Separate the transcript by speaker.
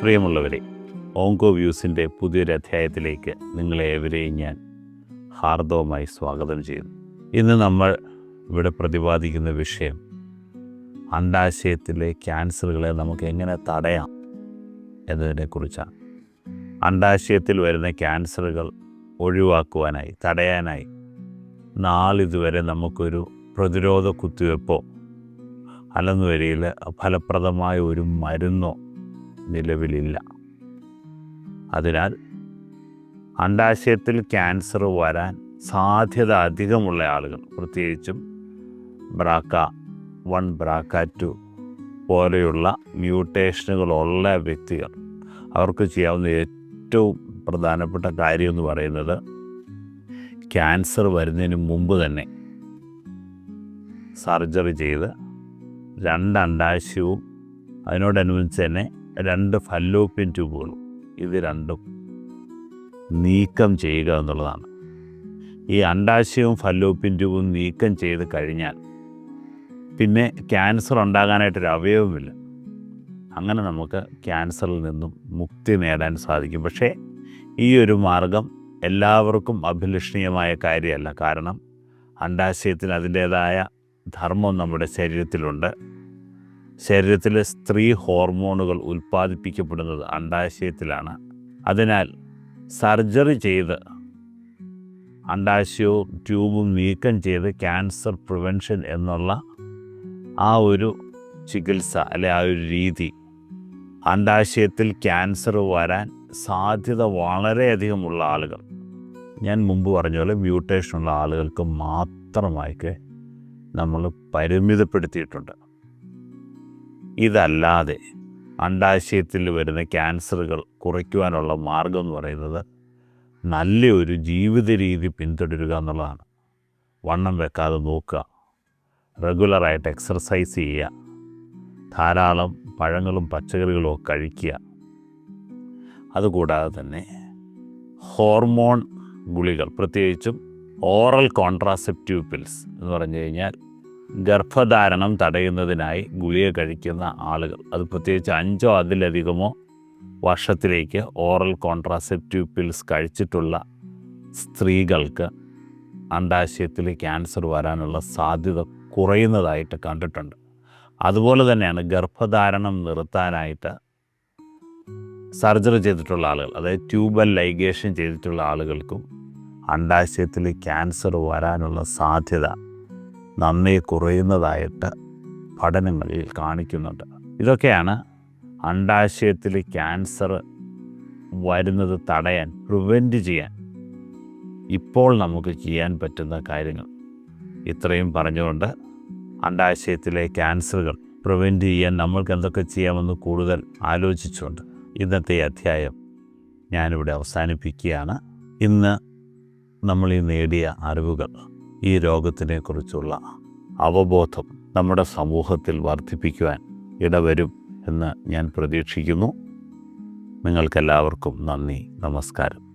Speaker 1: പ്രിയമുള്ളവരെ ഓങ്കോ വ്യൂസിന്റെ പുതിയൊരു അധ്യായത്തിലേക്ക് നിങ്ങളെ ഏവരെയും ഞാൻ ഹാർദവമായി സ്വാഗതം ചെയ്യുന്നു. ഇന്ന് നമ്മൾ ഇവിടെ പ്രതിപാദിക്കുന്ന വിഷയം അണ്ടാശയത്തിലെ ക്യാൻസറുകളെ നമുക്ക് എങ്ങനെ തടയാം എന്നതിനെക്കുറിച്ചാണ് അണ്ടാശയത്തിൽ വരുന്ന ക്യാൻസറുകൾ ഒഴിവാക്കുവാനായി തടയാനായി നാളിതുവരെ നമുക്കൊരു പ്രതിരോധ കുത്തിവെപ്പോ അല്ലെന്ന് വരിയിൽ ഫലപ്രദമായ ഒരു മരുന്നോ നിലവിലില്ല. അതിനാൽ അണ്ടാശയത്തിൽ ക്യാൻസർ വരാൻ സാധ്യത അധികമുള്ള ആളുകൾ പ്രത്യേകിച്ചും ബ്രാക്ക വൺ ബ്രാക്ക ടു പോലെയുള്ള മ്യൂട്ടേഷനുകളുള്ള വ്യക്തികൾ. അവർക്ക് ചെയ്യാവുന്ന ഏറ്റവും പ്രധാനപ്പെട്ട കാര്യം എന്ന് പറയുന്നത് ക്യാൻസർ വരുന്നതിന് മുമ്പ് തന്നെ സർജറി ചെയ്ത് രണ്ട് അണ്ടാശയവും അതിനോടനുബന്ധിച്ച് തന്നെ രണ്ട് ഫല്ലോപ്യൻ ട്യൂബുകളും. ഇത് രണ്ടും നീക്കം ചെയ്യുക എന്നുള്ളതാണ്. ഈ അണ്ടാശയവും ഫല്ലോപ്യൻ ട്യൂബും നീക്കം ചെയ്ത് കഴിഞ്ഞാൽ പിന്നെ ക്യാൻസർ ഉണ്ടാകാനായിട്ടൊരു അവയവമില്ല അങ്ങനെ നമുക്ക് ക്യാൻസറിൽ നിന്നും മുക്തി നേടാൻ സാധിക്കും. പക്ഷേ ഈ ഒരു മാർഗം എല്ലാവർക്കും അഭിലഷണീയമായ കാര്യമല്ല. കാരണം അണ്ടാശയത്തിന് അതിന്റേതായ ധർമ്മം നമ്മുടെ ശരീരത്തിലുണ്ട്. ശരീരത്തിലെ സ്ത്രീ ഹോർമോണുകൾ ഉൽപ്പാദിപ്പിക്കപ്പെടുന്നത് അണ്ടാശയത്തിലാണ് അതിനാൽ സർജറി ചെയ്ത് അണ്ടാശയവും ട്യൂബും നീക്കം ചെയ്ത് ക്യാൻസർ പ്രിവെൻഷൻ എന്നുള്ള ആ ഒരു ചികിത്സ അല്ലെ ആ ഒരു രീതി അണ്ടാശയത്തിൽ ക്യാൻസർ വരാൻ സാധ്യത വളരെയധികമുള്ള ആളുകൾ. ഞാൻ മുമ്പ് പറഞ്ഞ പോലെ മ്യൂട്ടേഷനുള്ള ആളുകൾക്ക് മാത്രമായിട്ട് നമ്മൾ പരിമിതപ്പെടുത്തിയിട്ടുണ്ട്. ഇതല്ലാതെ അണ്ടാശയത്തിൽ വരുന്ന ക്യാൻസറുകൾ കുറയ്ക്കുവാനുള്ള മാർഗം എന്ന് പറയുന്നത് നല്ലൊരു ജീവിത രീതി പിന്തുടരുക എന്നുള്ളതാണ്. വണ്ണം വെക്കാതെ നോക്കുക റെഗുലറായിട്ട് എക്സർസൈസ് ചെയ്യുക ധാരാളം പഴങ്ങളും പച്ചക്കറികളും ഒക്കെ കഴിക്കുക. അതുകൂടാതെ തന്നെ ഹോർമോൺ ഗുളികൾ പ്രത്യേകിച്ചും ഓറൽ കോൺട്രാസെപ്റ്റീവ് പിൽസ് എന്ന് പറഞ്ഞു കഴിഞ്ഞാൽ ഗർഭധാരണം തടയുന്നതിനായി ഗുളിക കഴിക്കുന്ന ആളുകൾ. അത് പ്രത്യേകിച്ച് അഞ്ചോ അതിലധികമോ വർഷത്തിലേക്ക് ഓറൽ കോൺട്രാസെപ്റ്റീവ് പിൽസ് കഴിച്ചിട്ടുള്ള സ്ത്രീകൾക്ക് അണ്ടാശയത്തിൽ ക്യാൻസർ വരാനുള്ള സാധ്യത കുറയുന്നതായിട്ട് കണ്ടിട്ടുണ്ട്. അതുപോലെ തന്നെയാണ് ഗർഭധാരണം നിർത്താനായിട്ട് സർജറി ചെയ്തിട്ടുള്ള ആളുകൾ അതായത് ട്യൂബൽ ലൈഗേഷൻ ചെയ്തിട്ടുള്ള ആളുകൾക്കും അണ്ടാശയത്തിൽ ക്യാൻസർ വരാനുള്ള സാധ്യത നന്നേ കുറയുന്നതായിട്ട് പഠനങ്ങളിൽ കാണിക്കുന്നുണ്ട്. ഇതൊക്കെയാണ് അണ്ടാശയത്തിൽ ക്യാൻസർ വരുന്നത് തടയാൻ പ്രിവെന്റ് ചെയ്യാൻ ഇപ്പോൾ നമുക്ക് ചെയ്യാൻ പറ്റുന്ന കാര്യങ്ങൾ. ഇത്രയും പറഞ്ഞുകൊണ്ട് അണ്ടാശയത്തിലെ ക്യാൻസറുകൾ പ്രിവെന്റ് ചെയ്യാൻ നമ്മൾക്ക് എന്തൊക്കെ ചെയ്യാമെന്ന് കൂടുതൽ ആലോചിച്ചുകൊണ്ട് ഇന്നത്തെ അധ്യായം ഞാനിവിടെ അവസാനിപ്പിക്കുകയാണ്. ഇന്ന് നമ്മൾ ഈ നേടിയ അറിവുകൾ ഈ രോഗത്തിനെക്കുറിച്ചുള്ള അവബോധം നമ്മുടെ സമൂഹത്തിൽ വർദ്ധിപ്പിക്കുവാൻ ഇടവരും എന്ന് ഞാൻ പ്രതീക്ഷിക്കുന്നു. നിങ്ങൾക്കെല്ലാവർക്കും നന്ദി നമസ്കാരം.